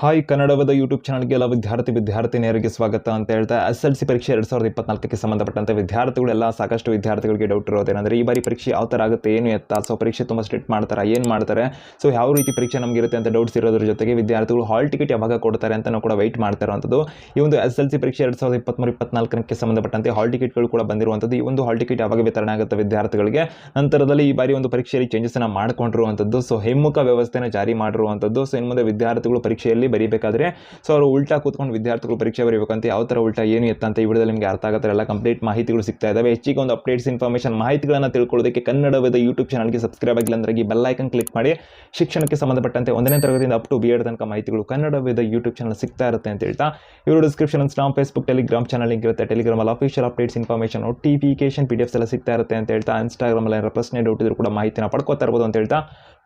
Hi ಕನ್ನಡವದ YouTube ಚಾನಲ್ಗೆ ಎಲ್ಲ ವಿದ್ಯಾರ್ಥಿ, ವಿದ್ಯಾರ್ಥಿನಿಯರಿಗೆ ಸ್ವಾಗತ ಅಂತ ಹೇಳ್ತಾ, ಎಸ್ ಎಲ್ ಸಿ ಪರೀಕ್ಷೆ ಎರಡು ಸಾವಿರದ ಇಪ್ಪತ್ನಾಲ್ಕಕ್ಕೆ ಸಂಬಂಧಪಟ್ಟಂತೆ ವಿದ್ಯಾರ್ಥಿಗಳೆಲ್ಲ ಸಾಕಷ್ಟು ವಿದ್ಯಾರ್ಥಿಗಳಿಗೆ ಡೌಟ್ ಇರೋದೇನೆಂದರೆ ಈ ಬಾರಿ ಪರೀಕ್ಷೆ ಯಾವ ಥರ ಆಗುತ್ತೆ, ಏನು ಎತ್ತ ಸೊ ಪರೀಕ್ಷೆ ತುಂಬ ಸ್ಟ್ರಿಕ್ಟ್ ಮಾಡ್ತಾರೆ, ಏನು ಮಾಡ್ತಾರೆ ಸೊ ಯಾವ ರೀತಿ ಪರೀಕ್ಷೆ ನಮಗೆ ಇರುತ್ತೆ ಅಂತ ಡೌಟ್ಸ್ ಇರೋದ್ರ ಜೊತೆಗೆ ವಿದ್ಯಾರ್ಥಿಗಳು ಹಾಲ್ ಟಿಕೆಟ್ ಯಾವಾಗ ಕೊಡ್ತಾರೆ ಅಂತ ನಾವು ಕೂಡ ವೈಟ್ ಮಾಡ್ತಾ ಇರುವಂಥದ್ದು ಈ ಒಂದು ಎಸ್ ಎಲ್ ಸಿ ಪರೀಕ್ಷೆ ಎರಡು ಸಾವಿರದ ಇಪ್ಪತ್ತ್ಮೂರು ಇಪ್ಪತ್ನಾಲ್ಕಕ್ಕೆ ಸಂಬಂಧಪಟ್ಟಂತೆ ಹಾಲ್ ಟಿಕೆಟ್ಗಳು ಕೂಡ ಬಂದಿರುವಂಥದ್ದು ಈ ಒಂದು ಹಾಲ್ ಟಿಕೆಟ್ ಯಾವಾಗ ವಿತರಣೆ ಆಗುತ್ತೆ ವಿದ್ಯಾರ್ಥಿಗಳಿಗೆ, ನಂತರದಲ್ಲಿ ಈ ಬಾರಿ ಒಂದು ಪರೀಕ್ಷೆಯಲ್ಲಿ ಚೇಂಜಸ್ನ ಮಾಡಿಕೊಂಡಿರುವಂಥದ್ದು ಸೊ ಹಿಮ್ಮುಖ ವ್ಯವಸ್ಥೆನ ಜಾರಿ ಮಾಡಿರುವಂಥದ್ದು ಸೊ ಇನ್ನು ಮುಂದೆ ವಿದ್ಯಾರ್ಥಿಗಳು ಪರೀಕ್ಷೆಯಲ್ಲಿ ಬರೀಬೇಕಾದ್ರೆ ಸೊ ಅವರು ಉಲ್ಟಾ ಕೂತ್ಕೊಂಡು ವಿದ್ಯಾರ್ಥಿಗಳು ಪರೀಕ್ಷೆ ಬರೀಬೇಕಂತ ಯಾವ ಥರ ಉಲ್ಟಾ, ಏನು ಎತ್ತ ಅಂತ ಈ ವಿಡಿಯೋದಲ್ಲಿ ನಿಮಗೆ ಅರ್ಥ ಆಗುತ್ತೆ ಎಲ್ಲ ಕಂಪ್ಲೀಟ್ ಮಾಹಿತಿಗಳು ಸಿಗ್ತಾ ಇದಾವೆ. ಹೆಚ್ಚಿಗೆ ಒಂದು ಅಪ್ಡೇಟ್ಸ್ ಇನ್ಫಾರ್ಮೇಷನ್ ಮಾಹಿತಿಗಳನ್ನು ತಿಳ್ಕೊಳ್ಳೋದಕ್ಕೆ ಕನ್ನಡವಾದ ಯೂಟ್ಯೂಬ್ ಚಾನಲ್ಗೆ ಸಬ್ಸ್ಕ್ರೈಬ್ ಆಗಿಲ್ಲ ಅಂದ್ರೆ ಈ ಬೆಲ್ ಐಕನ್ ಕ್ಲಿಕ್ ಮಾಡಿ. ಶಿಕ್ಷಣಕ್ಕೆ ಸಂಬಂಧಪಟ್ಟಂತೆ ಒಂದನೇ ತರಗತಿಯಿಂದ ಅಪ್ ಟು ಬಿ ಎಡ್ ತನಕ ಮಾಹಿತಿಗಳು ಕನ್ನಡ ವೇದ ಯೂಟ್ಯೂಬ್ ಚಾನಲ್ ಸಿಗ್ತಾ ಇರುತ್ತೆ ಅಂತ ಹೇಳ್ತಾ. ಇವರು ಡಿಸ್ಕ್ರಿಪ್ಷನ್ ಸ್ಟಾಮ್ ಫೇಸ್ಬುಕ್ ಟೆಲಿಗ್ರಾಮ್ ಚಾನಲ್ ಲಿಂಕ್ ಇರುತ್ತೆ. ಟೆಲಿಗ್ರಾಮಲ್ಲಿ official updates information notification P D Fs ಎಲ್ಲ ಸಿಗ್ತಾ ಇರುತ್ತೆ ಅಂತ ಹೇಳ್ತಾ. ಇನ್ಸ್ಟಾಗ್ರಾಮಲ್ಲಿ ಏನಾರ ಪ್ರಶ್ನೆ ಡೌಟ್ ಇದ್ರು ಕೂಡ ಮಾಹಿತಿನ ಪಡ್ಕೋತಾ ಇರ್ಬೋದು ಅಂತ ಹೇಳ್ತಾ.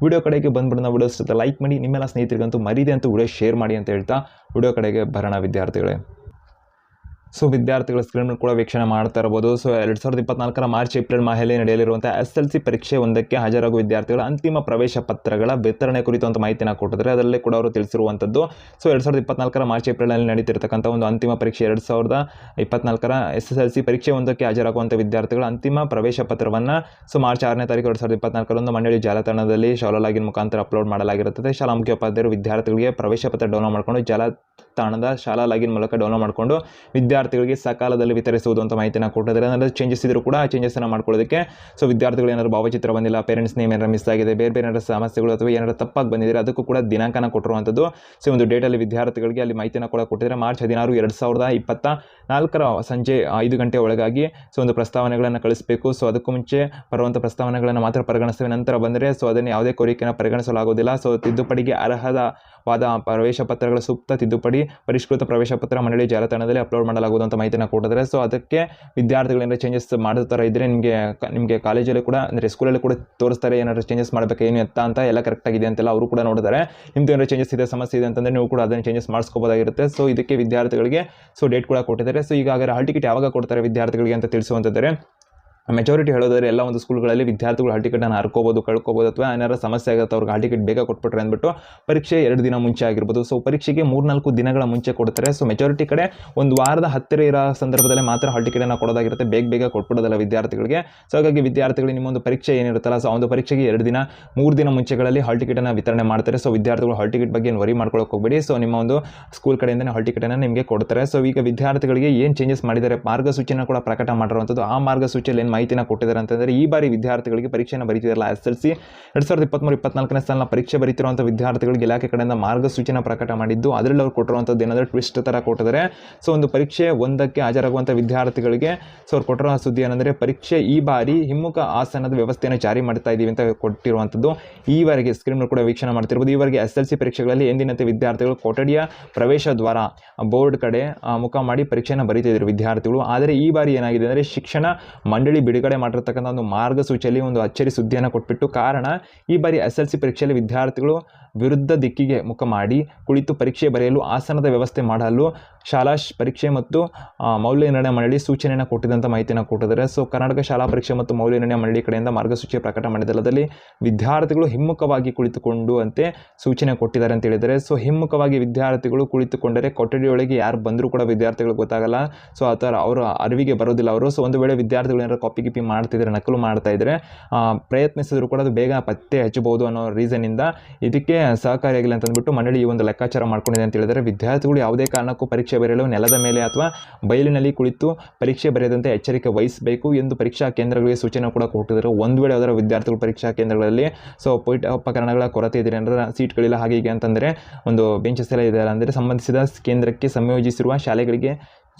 ವಿಡಿಯೋ ಕಡೆಗೆ ಬಂದ್ಬಿಡೋಣ ವಿಡಿಯೋಸ್ ಜೊತೆ ಲೈಕ್ ಮಾಡಿ, ನಿಮ್ಮೆಲ್ಲ ಸ್ನೇಹಿತರಿಗಂತೂ ಮರಿದೆ ಅಂತ ವಿಡಿಯೋ ಶೇರ್ ಮಾಡಿ ಅಂತ ಹೇಳ್ತಾ ವಿಡಿಯೋ ಕಡೆಗೆ ಬರೋಣ ವಿದ್ಯಾರ್ಥಿಗಳೇ. ಸೊ ವಿದ್ಯಾರ್ಥಿಗಳ ಸ್ಕ್ರೀನ್ ಕೂಡ ವೀಕ್ಷಣೆ ಮಾಡ್ತಾ ಇರ್ಬೋದು. ಸೊ ಎರಡು ಸಾವಿರದ ಇಪ್ಪತ್ನಾಲ್ಕರ ಮಾರ್ಚ್ ಏಪ್ರಿಲ್ ಮಾಹೆಯಲ್ಲಿ ನಡೆಯಲಿರುವಂಥ ಎಸ್ ಎಲ್ ಸಿ ಪರೀಕ್ಷೆ ಒಂದಕ್ಕೆ ಹಾಜರಾಗುವ ವಿದ್ಯಾರ್ಥಿಗಳ ಅಂತಿಮ ಪ್ರವೇಶ ಪತ್ರಗಳ ವಿತರಣೆ ಕುರಿತು ಅಂತ ಮಾಹಿತಿನ ಕೊಟ್ಟಿದ್ದಾರೆ. ಅದರಲ್ಲಿ ಕೂಡ ಅವರು ತಿಳಿಸಿರುವಂಥದ್ದು. ಸೊ ಎರಡು ಸಾವಿರದ ಇಪ್ಪತ್ನಾಲ್ಕರ ಮಾರ್ಚ್ ಏಪ್ರಿಲ್ನಲ್ಲಿ ನಡೀತಿರ್ತಕ್ಕಂಥ ಒಂದು ಅಂತಿಮ ಪರೀಕ್ಷೆ ಎರಡು ಸಾವಿರದ ಇಪ್ಪತ್ನಾಲ್ಕರ ಎಸ್ ಎಸ್ ಎಲ್ ಸಿ ಪರೀಕ್ಷೆ ಒಂದಕ್ಕೆ ಹಾಜರಾಗುವಂಥ ವಿದ್ಯಾರ್ಥಿಗಳ ಅಂತಿಮ ಪ್ರವೇಶ ಪತ್ರವನ್ನು ಸೊ ಮಾರ್ಚ್ ಆರನೇ ತಾರೀಕು ಎರಡು ಸಾವಿರದ ಇಪ್ಪತ್ನಾಲ್ಕರಂದು ಮಂಡಳಿ ಜಾಲತಾಣದಲ್ಲಿ ಶಾಲಾ ಲಾಗಿನ್ ಮುಖಾಂತರ ಅಪ್ಲೋಡ್ ಮಾಡಲಾಗಿರುತ್ತದೆ. ಶಾಲಾ ಮುಖ್ಯೋಪಾಧ್ಯಾಯರು ವಿದ್ಯಾರ್ಥಿಗಳಿಗೆ ಪ್ರವೇಶ ಪತ್ರ ಡೌನ್ಲೋಡ್ ಮಾಡಿಕೊಂಡು ಜಾಲತಾಣದ ಶಾಲಾ ಲಾಗಿನ್ ಮೂಲಕ ಡೌನ್ಲೋಡ್ ಮಾಡಿಕೊಂಡು ವಿದ್ಯಾರ್ಥಿಗಳಿಗೆ ಸಕಾಲದಲ್ಲಿ ವಿತರಿಸುವುದು ಅಂತ ಮಾಹಿತಿನ ಕೊಟ್ಟಿದ್ದಾರೆ. ಅಂದರೆ ಚೇಂಜಸ್ ಇದ್ದರೂ ಕೂಡ ಆ ಚೇಂಜಸ್ಸನ್ನು ಮಾಡ್ಕೊಳ್ಳೋದಕ್ಕೆ ಸೊ ವಿದ್ಯಾರ್ಥಿಗಳು ಏನಾದರೂ ಭಾವಚಿತ್ರ ಬಂದಿಲ್ಲ ಪೇರೆಂಟ್ಸ್ ನೇಮ್ ಏನಾರು ಮಿಸ್ ಆಗಿದೆ, ಬೇರೆ ಬೇರೆ ಏನಾದರೂ ಸಮಸ್ಯೆಗಳು ಅಥವಾ ಏನಾದರೂ ತಪ್ಪಾಗಿ ಬಂದಿದ್ರೆ ಅದಕ್ಕೂ ಕೂಡ ದಿನಾಂಕನ ಕೊಟ್ಟಿರುವಂಥದ್ದು. ಸೊ ಒಂದು ಡೇಟಲ್ಲಿ ವಿದ್ಯಾರ್ಥಿಗಳಿಗೆ ಅಲ್ಲಿ ಮಾಹಿತಿನ ಕೂಡ ಕೊಟ್ಟಿದ್ದಾರೆ. ಮಾರ್ಚ್ ಹದಿನಾರು ಎರಡು ಸಾವಿರದ ಇಪ್ಪತ್ತ ನಾಲ್ಕರ ಸಂಜೆ ಐದು ಗಂಟೆ ಒಳಗಾಗಿ ಸೊ ಒಂದು ಪ್ರಸ್ತಾವನೆಗಳನ್ನು ಕಳಿಸಬೇಕು. ಸೊ ಅದಕ್ಕೂ ಮುಂಚೆ ಬರುವಂಥ ಪ್ರಸ್ತಾವನೆಗಳನ್ನು ಮಾತ್ರ ಪರಿಗಣಿಸ್ತೇವೆ ನಂತರ ಬಂದರೆ ಸೊ ಅದನ್ನು ಯಾವುದೇ ಕೋರಿಕೆಯನ್ನು ಪರಿಗಣಿಸಲಾಗುವುದಿಲ್ಲ. ಸೊ ತಿದ್ದುಪಡಿಗೆ ಅರ್ಹದವಾದ ಪ್ರವೇಶ ಪತ್ರಗಳ ಸೂಕ್ತ ತಿದ್ದುಪಡಿ, ಪರಿಷ್ಕೃತ ಪ್ರವೇಶ ಪತ್ರ ಮಂಡಳಿ ಜಾಲತಾಣದಲ್ಲಿ ಅಪ್ಲೋಡ್ ಮಾಡಲಾಗುವುದು ಅಂತ ಮಾಹಿತಿನ ಕೊಟ್ಟಿದ್ದಾರೆ. ಸೊ ಅದಕ್ಕೆ ವಿದ್ಯಾರ್ಥಿಗಳಿಂದ ಚೇಂಜಸ್ ಮಾಡೋ ಥರ ಇದ್ದರೆ ನಿಮಗೆ ನಿಮಗೆ ಕಾಲೇಜಲ್ಲಿ ಕೂಡ, ಅಂದರೆ ಸ್ಕೂಲಲ್ಲಿ ಕೂಡ ತೋರಿಸ್ತಾರೆ ಏನಾದರೂ ಚೇಂಜಸ್ ಮಾಡಬೇಕು, ಏನು ಎತ್ತ ಅಂತ ಎಲ್ಲ ಕರೆಕ್ಟಾಗಿದೆ ಅಂತೆಲ್ಲ ಅವರು ಕೂಡ ನೋಡಿದ್ದಾರೆ. ನಿಮ್ದು ಏನಾದ್ರು ಚೇಂಜಸ್ ಇದೆ, ಸಮಸ್ಯೆ ಇದೆ ಅಂತಂದರೆ ನೀವು ಕೂಡ ಅದನ್ನು ಚೇಂಜಸ್ ಮಾಡಿಸ್ಕೋಬೋದಾಗಿರುತ್ತೆ. ಸೊ ಇದಕ್ಕೆ ವಿದ್ಯಾರ್ಥಿಗಳಿಗೆ ಸೊ ಡೇಟ್ ಕೂಡ ಕೊಟ್ಟಿದ್ದಾರೆ. ಸೊ ಈಗ ಹಾಗಾದ್ರೆ ಹಾಲ್ ಟಿಕೆಟ್ ಯಾವಾಗ ಕೊಡ್ತಾರೆ ವಿದ್ಯಾರ್ಥಿಗಳಿಗೆ ಅಂತ ತಿಳಿಸುವಂತಿದ್ದಾರೆ. ಮೆಜಾರಿಟಿ ಹೇಳೋದಾದ್ರೆ ಎಲ್ಲ ಒಂದು ಸ್ಕೂಲ್ಗಳಲ್ಲಿ ವಿದ್ಯಾರ್ಥಿಗಳು ಹಾಲ್ ಟಿಕೆಟನ್ನು ಹರ್ಕೋಬೋದು, ಕಳ್ಕೊಬೋದು ಅಥವಾ ಏನಾರ ಸಮಸ್ಯೆ ಆಗುತ್ತೆ ಅವ್ರಿಗೆ ಹಾಲ್ ಟಿಕೆಟ್ ಬೇಗ ಕೊಟ್ಬಿಟ್ರೆ ಅಂದ್ಬಿಟ್ಟು ಪರೀಕ್ಷೆ ಎರಡು ದಿನ ಮುಂಚೆ ಆಗಿರ್ಬೋದು. ಸೊ ಪರೀಕ್ಷೆಗೆ ಮೂರ್ನಾಲ್ಕು ದಿನಗಳ ಮುಂಚೆ ಕೊಡ್ತಾರೆ. ಸೊ ಮೆಜಾರಿಟಿ ಕಡೆ ಒಂದು ವಾರದ ಹತ್ತಿರ ಇರೋ ಸಂದರ್ಭದಲ್ಲಿ ಮಾತ್ರ ಹಾಲ್ ಟಿಕೆಟನ್ನು ಕೊಡೋದಾಗಿರುತ್ತೆ. ಬೇಗ ಬೇಗ ಕೊಟ್ಬಿಡೋದಲ್ಲ ವಿದ್ಯಾರ್ಥಿಗಳಿಗೆ. ಸೊ ಹಾಗಾಗಿ ವಿದ್ಯಾರ್ಥಿಗಳು ನಿಮ್ಮೊಂದು ಪರೀಕ್ಷೆ ಏನಿರುತ್ತಲ್ಲ ಸೊ ಒಂದು ಪರೀಕ್ಷೆಗೆ ಎರಡು ದಿನ, ಮೂರು ದಿನ ಮುಂಚೆಗಳಲ್ಲಿ ಹಾಲ್ ಟಿಕೆಟನ್ನು ವಿತರಣೆ ಮಾಡ್ತಾರೆ. ಸೊ ವಿದ್ಯಾರ್ಥಿಗಳು ಹಾಲ್ ಟಿಕೆಟ್ ಬಗ್ಗೆ ವರಿ ಮಾಡ್ಕೊಳಕ್ಕೆ ಹೋಗಬೇಡಿ. ಸೊ ನಿಮ್ಮ ಒಂದು ಸ್ಕೂಲ್ ಕಡೆಯಿಂದನೇ ಹಾಲ್ ಟಿಕೆಟನ್ನು ನಿಮಗೆ ಕೊಡ್ತಾರೆ. ಸೊ ಈಗ ವಿದ್ಯಾರ್ಥಿಗಳಿಗೆ ಏನು ಚೇಂಜಸ್ ಮಾಡಿದ್ದಾರೆ, ಮಾರ್ಗಸೂಚಿನ ಕೂಡ ಪ್ರಕಟ ಮಾಡಿರುವಂಥದ್ದು, ಆ ಮಾರ್ಗಸೂಚಿಯಲ್ಲಿ ಏನು ಮಾಹಿತಿನ ಕೊಟ್ಟಿದ್ದಾರೆ ಅಂತಂದರೆ ಈ ಬಾರಿ ವಿದ್ಯಾರ್ಥಿಗಳಿಗೆ ಪರೀಕ್ಷೆಯನ್ನು ಬರೀತಿದಾರಲ್ಲ ಎಸ್ ಎಲ್ ಸಿ ಎರಡು ಸಾವಿರದ ಇಪ್ಪತ್ತ್ಮೂರು ಇಪ್ಪತ್ನಾಲ್ಕನೇ ಸಾಲಿನ ಪರೀಕ್ಷೆ ಬರೀತಿರುವಂಥ ವಿದ್ಯಾರ್ಥಿಗಳಿಗೆ ಇಲಾಖೆ ಕಡೆಯಿಂದ ಮಾರ್ಗಸೂಚಿನ ಪ್ರಕಟ ಮಾಡಿದ್ದು, ಅದರಲ್ಲಿ ಅವ್ರು ಕೊಟ್ಟಿರುವಂಥದ್ದು ಏನಾದರೂ ಟ್ವಿಸ್ಟ್ ಥರ ಕೊಟ್ಟಿದ್ದಾರೆ. ಸೊ ಒಂದು ಪರೀಕ್ಷೆ ಒಂದಕ್ಕೆ ಹಾಜರಾಗುವಂಥ ವಿದ್ಯಾರ್ಥಿಗಳಿಗೆ ಸೊ ಅವ್ರು ಕೊಟ್ಟಿರೋ ಸುದ್ದಿ ಏನಂದರೆ ಪರೀಕ್ಷೆ ಈ ಬಾರಿ ಹಿಮ್ಮುಖ ಆಸನದ ವ್ಯವಸ್ಥೆಯನ್ನು ಜಾರಿ ಮಾಡ್ತಾ ಇದ್ದೀವಿ ಅಂತ ಕೊಟ್ಟಿರುವಂಥದ್ದು. ಈವರೆಗೆ ಸ್ಕ್ರೀನ್ ಕೂಡ ವೀಕ್ಷಣೆ ಮಾಡ್ತಿರ್ಬೋದು. ಈವರೆಗೆ ಎಸ್ ಎಲ್ ಸಿ ಪರೀಕ್ಷೆಗಳಲ್ಲಿ ಎಂದಿನಂತೆ ವಿದ್ಯಾರ್ಥಿಗಳು ಕೊಠಡಿಯ ಪ್ರವೇಶ ದ್ವಾರ ಬೋರ್ಡ್ ಕಡೆ ಮುಖ ಮಾಡಿ ಪರೀಕ್ಷೆಯನ್ನು ಬರೀತಿದ್ರು ವಿದ್ಯಾರ್ಥಿಗಳು. ಆದರೆ ಈ ಬಾರಿ ಏನಾಗಿದೆ ಅಂದರೆ ಶಿಕ್ಷಣ ಮಂಡಳಿ ಬಿಡುಗಡೆ ಮಾಡಿರ್ತಕ್ಕಂಥ ಒಂದು ಮಾರ್ಗಸೂಚಿಯಲ್ಲಿ ಒಂದು ಅಚ್ಚರಿ ಸುದ್ದಿಯನ್ನು ಕೊಟ್ಬಿಟ್ಟು ಕಾರಣ ಈ ಬಾರಿ ಎಸ್ ಎಲ್ ಸಿ ಪರೀಕ್ಷೆಯಲ್ಲಿ ವಿದ್ಯಾರ್ಥಿಗಳು ವಿರುದ್ಧ ದಿಕ್ಕಿಗೆ ಮುಖ ಮಾಡಿ ಕುಳಿತು ಪರೀಕ್ಷೆ ಬರೆಯಲು ಆಸನದ ವ್ಯವಸ್ಥೆ ಮಾಡಲು ಶಾಲಾ ಪರೀಕ್ಷೆ ಮತ್ತು ಮೌಲ್ಯ ನಿರ್ಣಯ ಮಂಡಳಿ ಸೂಚನೆಯನ್ನು ಕೊಟ್ಟಿದ್ದಂಥ ಮಾಹಿತಿಯನ್ನು ಕೊಟ್ಟಿದ್ದಾರೆ. ಸೊ, ಕರ್ನಾಟಕ ಶಾಲಾ ಪರೀಕ್ಷೆ ಮತ್ತು ಮೌಲ್ಯ ನಿರ್ಣಯ ಮಂಡಳಿ ಕಡೆಯಿಂದ ಮಾರ್ಗಸೂಚಿ ಪ್ರಕಟ ಮಾಡಿದಲ್ಲದಲ್ಲಿ ವಿದ್ಯಾರ್ಥಿಗಳು ಹಿಮ್ಮುಖವಾಗಿ ಕುಳಿತುಕೊಂಡು ಅಂತೆ ಸೂಚನೆ ಕೊಟ್ಟಿದ್ದಾರೆ ಅಂತ ಹೇಳಿದರೆ ಸೊ, ಹಿಮ್ಮುಖವಾಗಿ ವಿದ್ಯಾರ್ಥಿಗಳು ಕುಳಿತುಕೊಂಡರೆ ಕೊಠಡಿಯೊಳಗೆ ಯಾರು ಬಂದರೂ ಕೂಡ ವಿದ್ಯಾರ್ಥಿಗಳು ಗೊತ್ತಾಗಲ್ಲ. ಸೊ, ಆ ಥರ ಅವರು ಅರಿವಿಗೆ ಬರೋದಿಲ್ಲ ಅವರು. ಸೊ, ಒಂದು ವೇಳೆ ವಿದ್ಯಾರ್ಥಿಗಳು ಏನಾದ್ರು ಕಾಪಿ ಗಿಪಿ ಮಾಡ್ತಿದ್ರೆ, ನಕಲು ಮಾಡ್ತಾ ಇದ್ರೆ ಪ್ರಯತ್ನಿಸಿದ್ರು ಕೂಡ ಅದು ಬೇಗ ಪತ್ತೆ ಹಚ್ಚಬಹುದು ಅನ್ನೋ ರೀಸನ್ನಿಂದ ಇದಕ್ಕೆ ಸಹಕಾರಿಯಾಗಿಲ್ಲ ಅಂತ ಅಂದ್ಬಿಟ್ಟು ಮಂಡಳಿ ಈ ಒಂದು ಲೆಕ್ಕಾಚಾರ ಮಾಡ್ಕೊಂಡಿದೆ ಅಂತ ಹೇಳಿದರೆ ವಿದ್ಯಾರ್ಥಿಗಳು ಯಾವುದೇ ಕಾರಣಕ್ಕೂ ಪರೀಕ್ಷೆ ಬರೆಯಲು ನೆಲದ ಮೇಲೆ ಅಥವಾ ಬಯಲಿನಲ್ಲಿ ಕುಳಿತು ಪರೀಕ್ಷೆ ಬರೆಯದಂತೆ ಎಚ್ಚರಿಕೆ ವಹಿಸಬೇಕು ಎಂದು ಪರೀಕ್ಷಾ ಕೇಂದ್ರಗಳಿಗೆ ಸೂಚನೆ ಕೂಡ ಕೊಟ್ಟಿದ್ರು ಒಂದು ವೇಳೆ ಅದರ ವಿದ್ಯಾರ್ಥಿಗಳು ಪರೀಕ್ಷಾ ಕೇಂದ್ರಗಳಲ್ಲಿ ಸೊ ಪೀಠ ಉಪಕರಣಗಳ ಕೊರತೆ ಇದೆ ಅಂದರೆ ಸೀಟ್ಗಳಿಲ್ಲ ಹಾಗೆ ಹೀಗೆ ಅಂತಂದರೆ ಒಂದು ಬೆಂಚಸ್ ಎಲ್ಲ ಇದೆ ಅಂದರೆ ಸಂಬಂಧಿಸಿದ ಕೇಂದ್ರಕ್ಕೆ ಸಂಯೋಜಿಸಿರುವ ಶಾಲೆಗಳಿಗೆ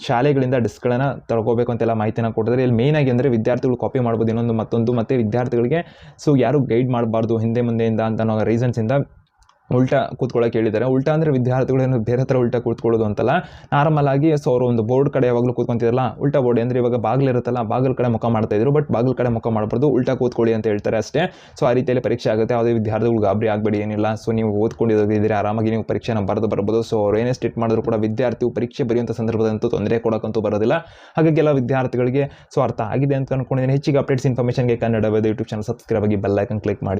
ಶಾಲೆಗಳಿಂದ ಡಿಸ್ಕ್ಗಳನ್ನು ತಗೊಳ್ಬೇಕು ಅಂತೆಲ್ಲ ಮಾಹಿತಿನ ಕೊಟ್ಟಿದ್ದಾರೆ. ಇಲ್ಲಿ ಮೇಯ್ನಾಗಿ ಅಂದರೆ ವಿದ್ಯಾರ್ಥಿಗಳು ಕಾಪಿ ಮಾಡ್ಬೋದು ಇನ್ನೊಂದು ಮತ್ತೊಂದು, ಮತ್ತು ವಿದ್ಯಾರ್ಥಿಗಳಿಗೆ ಸೊ ಯಾರು ಗೈಡ್ ಮಾಡಬಾರ್ದು ಹಿಂದೆ ಮುಂದೆಯಿಂದ ಅಂತ ಅನ್ನೋ ರೀಸನ್ಸಿಂದ ಉಲ್ಟಾ ಕೂತ್ಕೊಳ್ಳೋಕೆ ಹೇಳಿದ್ದಾರೆ. ಉಲ್ಟಾ ಅಂದರೆ ವಿದ್ಯಾರ್ಥಿಗಳು ಏನು ಬೇರೆ ಥರ ಉಲ್ಟಾ ಕೂತ್ಕೊಳ್ಳೋದು ಅಂತಲ್ಲ, ನಾರ್ಮಲ್ ಆಗಿ ಸೊ ಅವರು ಒಂದು ಬೋರ್ಡ್ ಕಡೆ ಯಾವಾಗಲೂ ಕೂತ್ಕೊಂತಿರಲ್ಲ ಉಲ್ಟಾ ಬೋರ್ಡ್ ಅಂದರೆ ಇವಾಗ ಬಾಗಿಲಿರುತ್ತಲ್ಲ ಬಾಗಿಲ ಕಡೆ ಮುಖ ಮಾಡ್ತಾ ಇದ್ರು, ಬಟ್ ಬಾಗಿಲ ಕಡೆ ಮುಖ ಮಾಡಬಾರ್ದು, ಉಲ್ಟಾ ಕೂತ್ಕೊಳ್ಳಿ ಅಂತ ಹೇಳ್ತಾರೆ ಅಷ್ಟೇ. ಸೊ ಆ ರೀತಿಯಲ್ಲಿ ಪರೀಕ್ಷೆ ಆಗುತ್ತೆ. ಯಾವುದೇ ವಿದ್ಯಾರ್ಥಿಗಳು ಗಾಬರಿ ಆಗಬೇಡಿ, ಏನಿಲ್ಲ. ಸೊ ನೀವು ಓದ್ಕೊಂಡಿದ್ದೀರಿ ಆರಾಮಾಗಿ ನೀವು ಪರೀಕ್ಷೆನ ಬರೆದು ಬರ್ಬೋದು. ಸೊ ಅವ್ರು ಏನೇ ಸ್ಟೇಟ್ ಮಾಡಿದ್ರು ಕೂಡ ವಿದ್ಯಾರ್ಥಿಯು ಪರೀಕ್ಷೆ ಬರೆಯುವಂಥ ಸಂದರ್ಭದಂತೂ ತೊಂದರೆ ಕೊಡೋಕ್ಕಂತೂ ಬರೋದಿಲ್ಲ. ಹಾಗಾಗಿ ಎಲ್ಲ ವಿದ್ಯಾರ್ಥಿಗಳಿಗೆ ಸೊ ಅರ್ಥ ಆಗಿದೆ ಅಂತ ಅನ್ಕೊಂಡಿದ್ದೀನಿ. ಹೆಚ್ಚಿಗೆ ಅಪ್ಡೇಟ್ಸ್ ಇನ್ಫಾರ್ಮೇಷನ್ಗೆ ಕನ್ನಡ ಯೂಟ್ಯೂಬ್ ಚಾನಲ್ ಸಬ್ಸ್ಕ್ರೈಬ್ ಆಗಿ ಬೆಲ್ ಕ್ಲಿಕ್ ಮಾಡಿ.